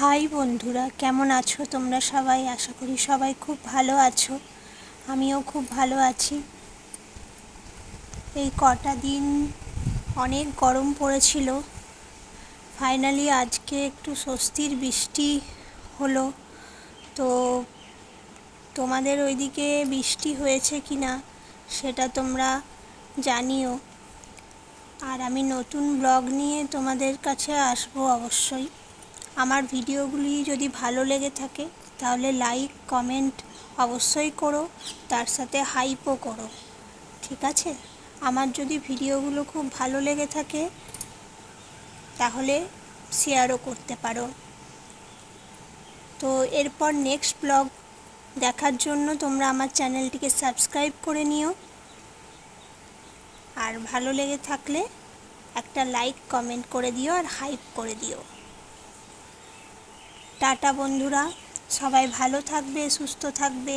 High বন্ধুরা, কেমন আছো তোমরা সবাই? আশা করি সবাই খুব ভালো আছো। আমিও খুব ভালো আছি। এই কটা দিন অনেক গরম পড়েছিল। ফাইনালি আজকে একটু স্বস্তির বৃষ্টি হলো। তো তোমাদের ওইদিকে বৃষ্টি হয়েছে কি না সেটা তোমরা জানিও। আর আমি নতুন ব্লগ নিয়ে তোমাদের কাছে আসব অবশ্যই। আমার ভিডিওগুলি যদি ভালো লেগে থাকে, তাহলে লাইক কমেন্ট অবশ্যই করো, তার সাথে হাইপও করো। ঠিক আছে? আমার যদি ভিডিওগুলো খুব ভালো লেগে থাকে, তাহলে শেয়ারও করতে পারো। তো এরপর নেক্সট ব্লগ দেখার জন্য তোমরা আমার চ্যানেলটিকে সাবস্ক্রাইব করে নিও। আর ভালো লেগে থাকলে একটা লাইক কমেন্ট করে দিও আর হাইপ করে দিও। টাটা বন্ধুরা। সবাই ভালো থাকবে সুস্থ থাকবে।